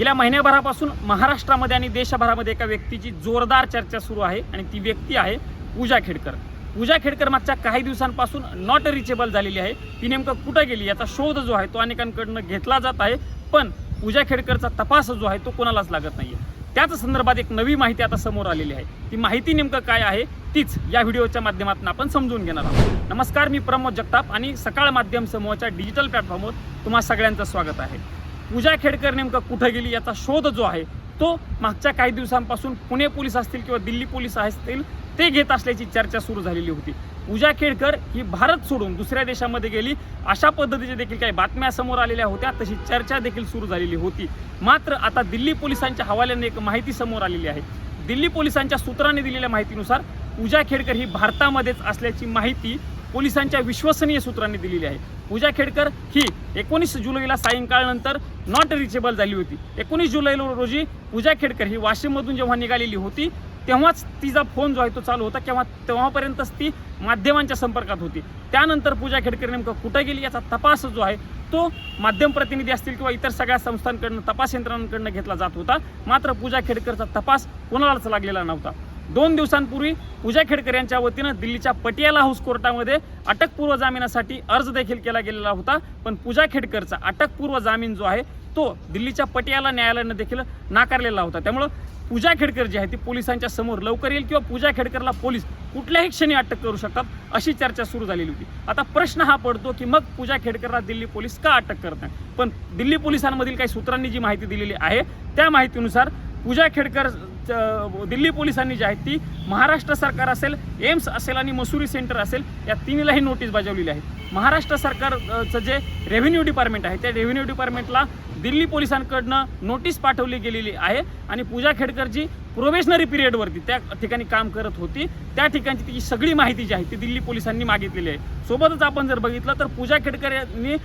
गेल्या महिन्याभरापासून महाराष्ट्रामध्ये आणि देशभरामध्ये एका व्यक्तीची जोरदार चर्चा सुरू आहे आणि ती व्यक्ती आहे पूजा खेडकर. पूजा खेडकर मागच्या काही दिवसांपासून नॉट रिचेबल झालेली आहे. ती नेमकं कुठं गेली याचा शोध जो आहे तो अनेकांकडनं घेतला जात आहे. पण पूजा खेडकरचा तपास जो आहे तो कोणालाच लागत नाहीये. त्याच संदर्भात एक नवी माहिती आता समोर आलेली आहे. ती माहिती नेमकं काय आहे तीच या व्हिडिओच्या माध्यमातून आपण समजून घेणार आहोत. नमस्कार मी प्रमोद जगताप आणि सकाळ माध्यम समूहाच्या डिजिटल प्लॅटफॉर्मवर तुम्हा सगळ्यांचं स्वागत आहे. पूजा खेडकर नेमकं कुठं गेली याचा शोध जो आहे तो मागच्या काही दिवसांपासून पुणे पोलीस असतील किंवा दिल्ली पोलीस असतील ते घेत असल्याची चर्चा सुरू झालेली होती. पूजा खेडकर ही भारत सोडून दुसऱ्या देशामध्ये गेली. अशा पद्धतीच्या देखील काही बातम्या समोर आलेल्या होत्या तशी चर्चा देखील सुरू झालेली होती. मात्र आता दिल्ली पोलिसांच्या हवाल्याने एक माहिती समोर आलेली आहे. दिल्ली पोलिसांच्या सूत्रांनी दिलेल्या माहितीनुसार पूजा खेडकर ही भारतामध्येच असल्याची माहिती पोलिसांच्या विश्वसनीय सूत्रांनी दिलेली आहे. पूजा खेडकर ही एकोणीस जुलैला सायंकाळनंतर नॉट रिचेबल झाली होती. एकोणीस जुलै रोजी पूजा खेडकर ही वाशिममधून जेव्हा निघालेली होती तेव्हाच तिचा फोन जो आहे तो चालू होता किंवा तेव्हापर्यंतच ती माध्यमांच्या संपर्कात होती. त्यानंतर पूजा खेडकर नेमकं कुठं गेली याचा तपास जो आहे तो माध्यम प्रतिनिधी असतील किंवा इतर सगळ्या संस्थांकडनं तपास यंत्रणांकडनं घेतला जात होता. मात्र पूजा खेडकरचा तपास कोणालाच लागलेला नव्हता. दोन दिवसांपूर्वी पूजा खेडकर यांच्या वतीनं दिल्लीच्या पटियाला हाऊस कोर्टामध्ये अटकपूर्व जामिनासाठी अर्ज देखील केला गेलेला होता. पण पूजा खेडकरचा अटकपूर्व जामीन जो आहे तो दिल्लीच्या पटियाला न्यायालयानं देखील नाकारलेला होता. त्यामुळं पूजा खेडकर जी आहे ती पोलिसांच्या समोर लवकर येईल किंवा पूजा खेडकरला पोलीस कुठल्याही क्षणी अटक करू शकतात अशी चर्चा सुरू झालेली होती. आता प्रश्न हा पडतो की मग पूजा खेडकरला दिल्ली पोलीस का अटक करत नाही? पण दिल्ली पोलिसांमधील काही सूत्रांनी जी माहिती दिलेली आहे त्या माहितीनुसार पूजा खेडकर दिल्ली पोलिसांनी जी आहे ती महाराष्ट्र सरकार असेल एम्स असेल आणि मसुरी सेंटर असेल या तिन्हीलाही नोटीस बजावलेली आहे. महाराष्ट्र सरकारचं जे रेव्हेन्यू डिपार्टमेंट आहे त्या रेव्हेन्यू डिपार्टमेंटला दिल्ली पोलिसांकडनं नोटीस पाठवली गेलेली आहे आणि पूजा खेडकरजी प्रोबेशनरी पिरियडवरती त्या ठिकाणी काम करत होती. त्या ठिकाणची तिची सगळी माहिती जी आहे ती दिल्ली पोलिसांनी मागितलेली आहे. सोबतच आपण जर बघितलं तर पूजा खेडकर यांनी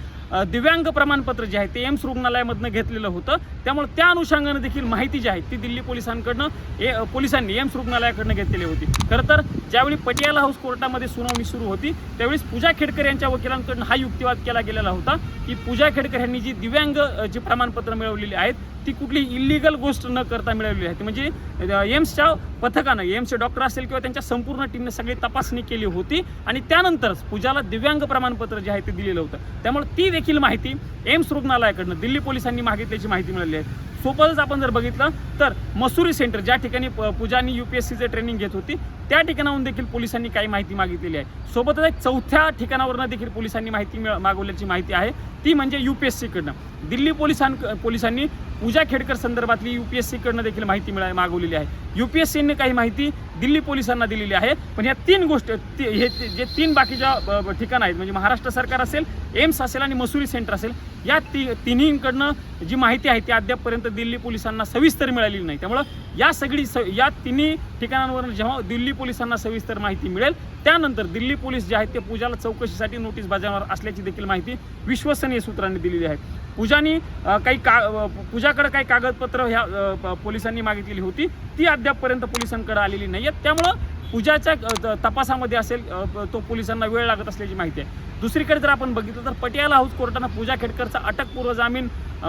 दिव्यांग प्रमाणपत्र जे आहे ते एम्स रुग्णालयामधनं घेतलेलं होतं. त्यामुळे त्या अनुषंगानं देखील माहिती जी आहे ती दिल्ली पोलिसांकडनं ए पोलिसांनी एम्स रुग्णालयाकडनं घेतलेली होती. खरं तर ज्यावेळी पटियाला हाऊस कोर्टामध्ये सुनावणी सुरू होती त्यावेळेस पूजा खेडकर यांच्या वकिलांकडून हा युक्तिवाद केला गेलेला होता की पूजा खेडकर यांनी जी दिव्यांग जी प्रमाणपत्र मिळवलेली आहेत ती कुठली इलिगल गोष्ट न करता मिळवलेली आहे. म्हणजे एम्सच्या पथकानं एम्सचे डॉक्टर असेल किंवा त्यांच्या संपूर्ण टीमने सगळी तपासणी केली होती आणि त्यानंतरच पूजाला दिव्यांग प्रमाणपत्र जे आहे ते दिलेलं होतं. त्यामुळे ती देखील माहिती एम्स रुग्णालयाकडनं दिल्ली पोलिसांनी मागितल्याची माहिती मिळाली आहे. सोबतच आपण जर बघितलं तर मसुरी सेंटर ज्या ठिकाणी पूजानी यू पी एस सीचं ट्रेनिंग घेत होती त्या ठिकाणाहून देखील पोलिसांनी काही माहिती मागितलेली आहे. सोबतच एक चौथ्या ठिकाणावरनं देखील पोलिसांनी माहिती मिळ- मागवल्याची माहिती आहे. ती म्हणजे यू पी एस सीकडनं. दिल्ली पोलिसां पोलिसांनी पूजा खेडकर संदर्भातली यू पी एस सीकडनं देखील माहिती मिळा मागवलेली आहे. यू पी एस सीने काही माहिती दिल्ली पोलिसांना दिलेली आहे. पण या तीन गोष्ट ती- हे ते- जे तीन बाकीच्या ठिकाणं आहेत म्हणजे महाराष्ट्र सरकार असेल एम्स असेल आणि मसुरी सेंटर असेल या ती तिन्हीकडनं जी माहिती आहे ती अद्यापपर्यंत दिल्ली पोलिसांना सविस्तर मिळालेली नाही. त्यामुळं या सगळी स या तिन्ही ठिकाणांवरून जेव्हा दिल्ली पोलिसांना सविस्तर माहिती मिळेल त्यानंतर दिल्ली पोलीस जे आहेत ते पूजाला चौकशीसाठी नोटीस बजावणार असल्याची देखील माहिती विश्वसनीय सूत्रांनी दिलेली आहे. पूजानी काही का पूजाकडे काही कागदपत्र ह्या पोलिसांनी मागितलेली होती. ती अद्यापपर्यंत पोलिसांकडे आलेली नाही आहेत त्यामुळं पूजाच्या तपासामध्ये असेल तो पोलिसांना वेळ लागत असल्याची माहिती आहे. दुसरीकडे जर आपण बघितलं तर पटियाला हाऊस कोर्टानं पूजा खेडकरचा अटकपूर्व जामीन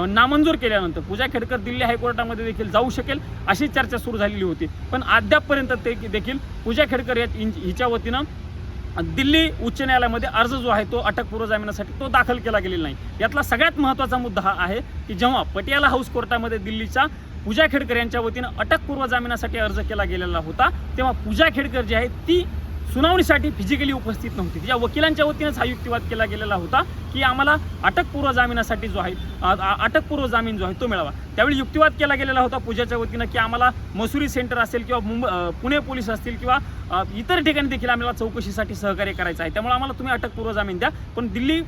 नामंजूर केल्यानंतर पूजा खेडकर दिल्ली हायकोर्टामध्ये देखील जाऊ शकेल अशी चर्चा सुरू झालेली होती. पण अद्यापपर्यंत ते देखील पूजा खेडकर या हिच्या वतीनं दिल्ली उच्च न्यायालयामध्ये अर्ज जो आहे तो अटकपूर्व जामिनासाठी तो दाखल केला गेलेला नाही. यातला सगळ्यात महत्त्वाचा मुद्दा हा आहे की जेव्हा पटियाला हाऊस कोर्टामध्ये दिल्लीच्या पूजा खेडकर यांच्या वतीनं अटकपूर्व जामिनासाठी अर्ज केला गेलेला होता. तेव्हा पूजा खेडकर जी आहे ती सुनावणीसाठी फिजिकली उपस्थित नव्हती. तिच्या वकिलांच्या वतीनंच हा युक्तिवाद केला गेलेला होता. की आम्हाला अटकपूर्व जामिनासाठी जो आहे अटकपूर्व जामीन जो आहे तो मिळावा. त्यावेळी युक्तिवाद केला गेलेला होता पूजाच्या वतीनं की आम्हाला मसुरी सेंटर असेल किंवा मुंबई पुणे पोलीस असतील किंवा इतर ठिकाणी देखील आम्हाला चौकशीसाठी सहकार्य करायचं आहे. त्यामुळे आम्हाला तुम्ही अटकपूर्व जामीन द्या. पण दिल्ली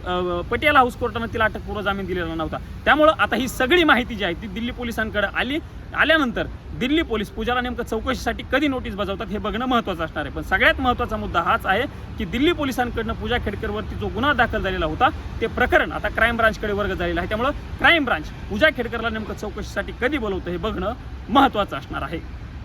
पटियाला हाऊस कोर्टानं तिला अटकपूर्व जामीन दिलेला नव्हता. त्यामुळं आता ही सगळी माहिती जी आहे ती दिल्ली पोलिसांकडे आली. आल्यानंतर दिल्ली पोलीस पूजाला नेमकं चौकशीसाठी कधी नोटीस बजावतात हे बघणं महत्त्वाचं असणार आहे. पण सगळ्यात महत्त्वाचा मुद्दा हाच आहे की दिल्ली पोलिसांकडनं पूजा खेडकरवरती जो गुन्हा दाखल झालेला होता ते प्रकरण आता क्राईम ब्रांचकडे वर्ग झालेलं आहे. त्यामुळं क्राईम ब्रांच पूजा खेडकरला नेमकं चौकशीसाठी कधी बोलवतं हे बघणं महत्त्वाचं असणार आहे.